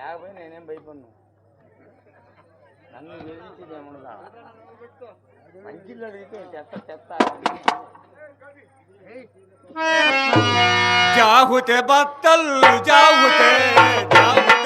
లేకపోయి నేనేం భయపడ్ను. నన్ను గెలిచింది ఏమన్నా మంచిళ్ళు అడిగితే చెత్త చెత్త. జాహుతే బత్తల్లు జాహుతే జాహుతే.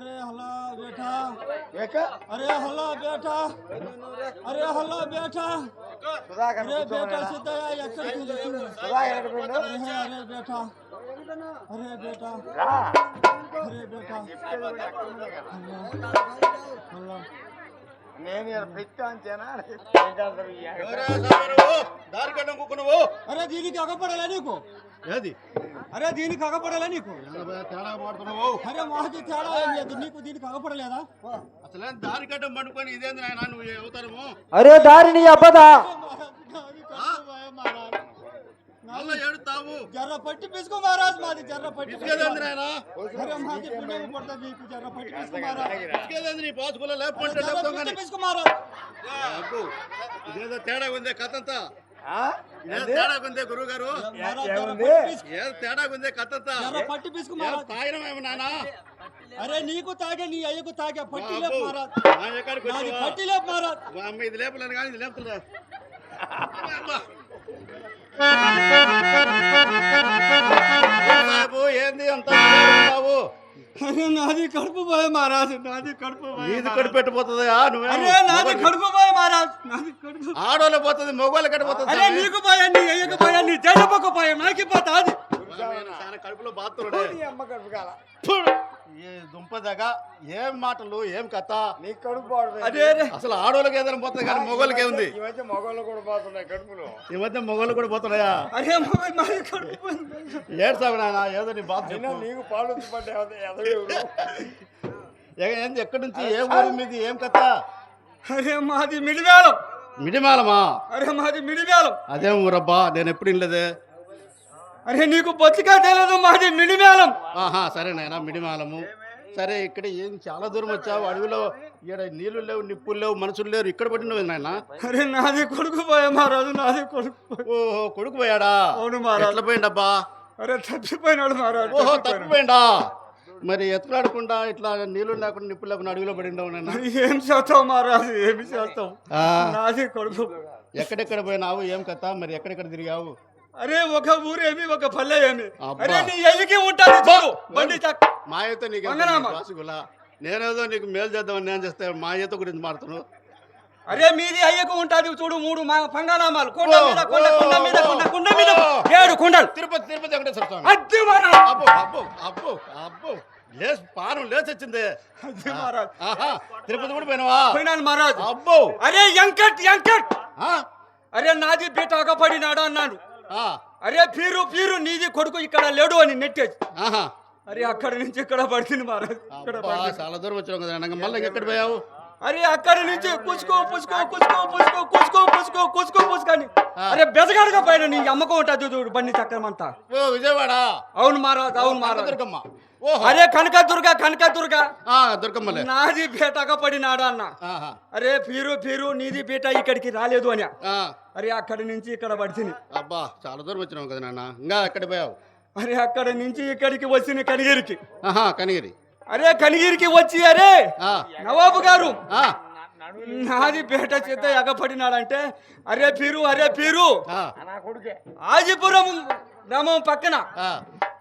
अरे हल्ला बेटा ఏక अरे हल्ला बेटा अरे हल्ला बेटा సుధాకర్ अरे बेटा సిద్ధయ్య ఎక్కడికి వెళ్తున్నావు? సుధాకర్ ఎక్కడ పోయిండు? अरे अरे बेटा अरे बेटा రా अरे बेटा చెప్పేది కూడా ఎక్కడ ఉందో కదా. हल्ला నేను ఇలా పెట్టాంచేనా దారి కట్టం కుక్కునవు అరే దీనికి అగపడాలా నీకు ఏది అరే దీనికి అగపడాలా నీకు? తేడా మాడుతున్నావు అరే మాకి తేడా ఏం లేదు. నీకు దీనికి అగపడలేదా అసలే దారి కట్టం పండుకొని ఇదేంది నాయన నువ్వు అవుతారము? అరే దారిని అబ్బదా? మళ్ళా ఏడుతావు జర్ర పట్టి పిసుకు మహారాజ్ మాది జర్ర పట్టి ఇసుకేదేంది నాయన? అరే మాది పుణ్యం పడుతుంది మీకు జర్ర పట్టి పిసుకు మహారాజ్. ఇసుకేదేంది నీ పాసుకులో లేకపోతే పిసుకు మహారాజ్. అబ్బో ఇదేదో తేడా ఉందే కథ గురువు గారు కథ పట్టి పిసుకు అరే నీకు తాగే నీ అయ్యకు తాగే పట్టి లేపు మహారాజ్? పట్టి లేపు మహారాజ్ అమ్మ ఇది లేపలేను కానీ ఇది లేపుతుందా ఏంది అంత అరే నాది కడుపు పోయే మహారాజ్ నాది కడుపు పోయే నీది మహారాజ్. కడిపెట్టిపోతుంది అరే నాది కడుపు పోయే మహారాజ్ నాది కడుపు ఆడోళ్ళు పోతుంది మొగోళ్ళు కడిపోతుంది అరే నీకు పోయా నీ అయ్యకు పోయా నీ జడపకు పోయా నాకు పోతా అది కడుపులో బాత్తుడే నీ అమ్మ కడుపు కాల. ఏ దుంపదగా ఏం మాటలు ఏం కథ? నీ కడుపు అదే అరే అసలు ఆడోళ్ళకి ఏదైనా పోతుంది కానీ మొగోళ్ళకి ఏముంది? ఈ మధ్య మగవాళ్ళు కూడా పోతున్నాయి కడుపులో. ఈ మధ్య మొగోళ్ళు కూడా పోతున్నాయా? అరే. ఏడ్సావు నాయన ఏదో నీ బాధ. నీకు పాలు ఏంది ఎక్కడి నుంచి? ఏం ఊరు మీది? ఏం కథ? అరే మాది మిడివేలం మిడిమాలమా అరే మాది మిడివేలం అదేం ఊరబ్బా నేను ఎప్పుడు ఇల్లదే అరే నీకు బొత్తిగా తెలియదు మాది మిడివేలం ఆహా సరే నాయన మిడిమాలము సరే ఇక్కడ ఏం చాలా దూరం వచ్చావు? అడవిలో ఇక్కడ నీళ్ళు లేవు నిప్పులు లేవు మనుషులు లేరు. ఇక్కడ పట్టినవి నాయన. అరే నాది కొడుకు పోయా మహారాజు నాది కొడుకు. ఓహో కొడుకు పోయాడా? అవును మహారాజు. ఎట్లా పోయిండబ్బా? అరే తప్పిపోయినాడు మహారాజు ఓహో. తప్పిపోయిండా? మరి ఎత్తులాడకుండా ఇట్లా నీళ్ళు లేకుండా నిప్పులు లేకుండా అడవిలో పడి ఉండవు నాయన ఏం చేస్తావు మహారాజు ఏమి చేస్తావు? నాది కొడుకు. ఎక్కడెక్కడ పోయినావు? ఏం కథ? మరి ఎక్కడెక్కడ తిరిగావు? అరే ఒక ఊరేమి ఒక పల్లె ఏమి. అరే నీ ఎలికి ఉంటుంది చూడు. బండి చక్క మాయతో నీకు. వాసుగులా నేనేదో నీకు మేలు చేద్దామని నేను చేస్తే మాయతో గురించి మాడుతున్నావు అరే మీది అయ్యకు ఉంటుంది చూడు మూడు మా పంగానామాలు. కొండ మీద కొండ కొండ మీద కొండ కొండ మీద ఏడు కొండలు. తిరుపతి తిరుపతి వెంకటేశ్వర స్వామి. అద్దె మహారాజ్. అబ్బో అబ్బో అబ్బో అబ్బో. లేచి పానం ఆహా తిరుపతి కూడా పోయినావా? పోయినాను మహారాజ్. అబ్బో. అరే ఎంకట్ ఆ, అరే నాది బీటాక పడినాడు అన్నాడు. ఆ, అరే పీరు పీరు నీది కొడుకు ఇక్కడ లేడు అని నెట్టేసి. ఆహా. అరే అక్కడి నుంచి ఇక్కడ పడుతుంది మహారాజ్ ఇక్కడ. చాలా దూరం వచ్చావు కదా మళ్ళీ ఎక్కడ పోయావు? అరే అక్కడి నుంచి పుచ్చుకో పుచ్చుకో పుచ్చుకో పుచ్చుకో పుచ్చుకో పుచ్చుకో పుచ్చుకో పుచ్చుకొని అరే బెజగాడుగా పైన నీ అమ్మకం ఉంటుంది చూడు బండి చక్రం అంతా ఓ విజయవాడ? అవును మహారాజ్ అవును మహారాజ్. అరే కనకదుర్గ కనకదుర్గ ఆ, దుర్గమ్మలే. నాది బీటగా పడినాడు అన్న. అరే పీరు పీరు నీది బీట ఇక్కడికి రాలేదు అని. అరే అక్కడి నుంచి ఇక్కడ పడిచింది అబ్బా చాలా దూరం వచ్చినావు కదా నాన్న. ఇంకా ఎక్కడ పోయావు? అరే అక్కడి నుంచి ఇక్కడికి వచ్చిన కనిగిరికి. ఆహా కనిగిరి. అరే కనిగిరికి వచ్చి అరే. నవాబు గారు. ఆ, నాది బేట చేత ఎగపడినాడంటే అరే పీరు అరే పీరు. ఆజిపురం గ్రామం పక్కన.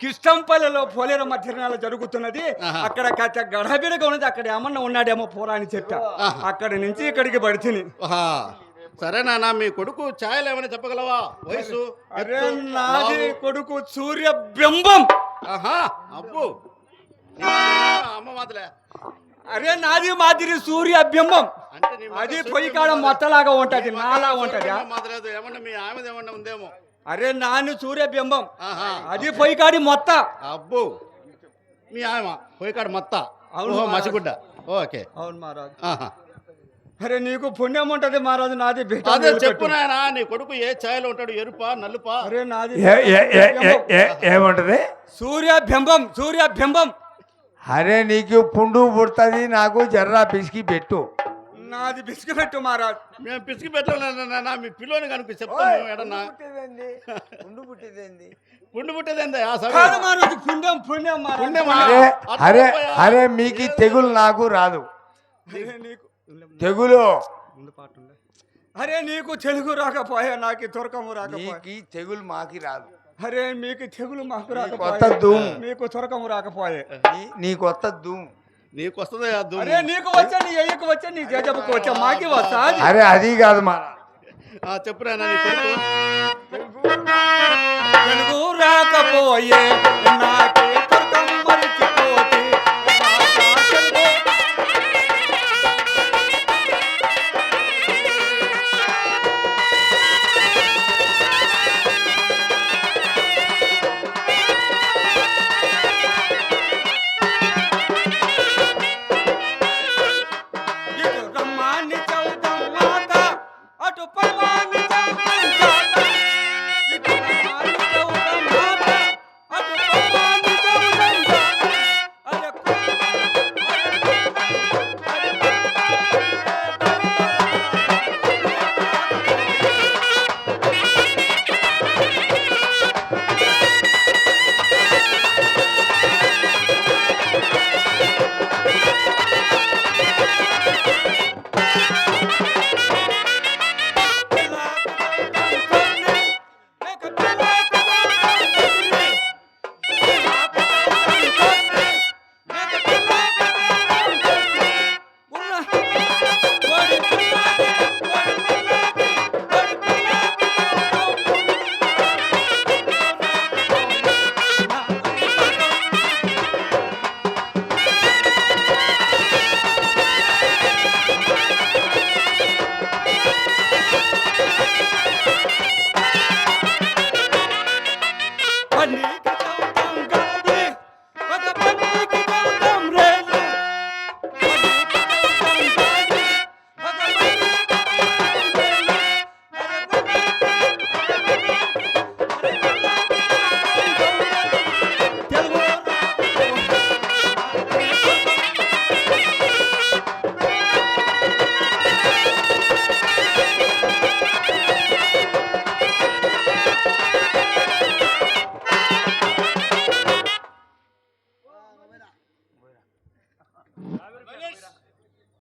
కిష్టంపల్లిలో పోలేరమ్మ తిరణాలు జరుగుతున్నది. అక్కడ కథ గడబిడగా ఉన్నది అక్కడ ఏమన్నా ఉన్నాడేమో పోరాని చెట్ట ఆహా. అక్కడి నుంచి ఇక్కడికి పడితిని ఆహా. సరే నాన్న మీ కొడుకు ఛాయలు ఏమైనా చెప్పగలవా వయసు అరే నాది. కొడుకు సూర్య బింబం ఆహా అబ్బు? అమ్మ మాదిలే అరే నాది మాదిరి సూర్య బింబం అది పొయ్యి కాడ మాదిరి. మొత్తలాగా ఉంటది నాలా ఉంటది ఏమన్నా మీ ఆమెది ఏమన్నా ఉందేమో అరే నాని సూర్య బింబం. ఆహా. అది పొయ్యి కాడి మొత్త. అబ్బు. మీ ఆమె పోయికాడ మొత్త. అవును. మసిగుడ్డ. ఓకే. అవును మహారాజు. ఆహా. అరే నీకు పుణ్యం ఉంటది మహారాజు నాది అదే. చెప్పు నాయనా నీ కొడుకు ఏ ఛాయలో ఉంటాడు ఎరుపా నలుపా అరే నాది ఏ- ఏ- ఏ- ఏ- ఏ- ఏముంటది? సూర్య బింబం సూర్య బింబం. అరే నీకు పుండు పుడుతుంది నాకు జర్రా పిసికి పెట్టు. నాది బిస్కు పెట్టు మహారాజ్. మేము పిసికి పెట్టలేనా మీ పిల్లోని కనుక చెప్తాము ఎడన్నా పుండు పుట్టేదేంది? పుండు పుట్టేదేందా? ఆ సరే. కాదు మహారాజు పుణ్యం పుణ్యం మహారాజ్. పుణ్యమా? అరే అరే మీకు తెగులు నాకు రాదు. అరే నీకు తెగులు. ముందు పాట ఉండే. అరే నీకు తెలుగు రాకపోయా నాకు తురకము రాకపోయా? నీకు తెగులు మాకి రాదు. అరే మీకు తెగులు మాకు రాకపోయా? మీకు తురకము రాకపోయే. నీ- నీ కొత్త ధూమ్ నీకు వస్తుంది. అరే నీకు వచ్చా నీ అయ్యకు వచ్చా నీ వచ్చా మాకి వస్తా అది. అరే అది కాదు మా ఆ, చెప్పు నాయనా నీ కొడుకు తెలుగు రాకపోయే నా বাবা আমি জানি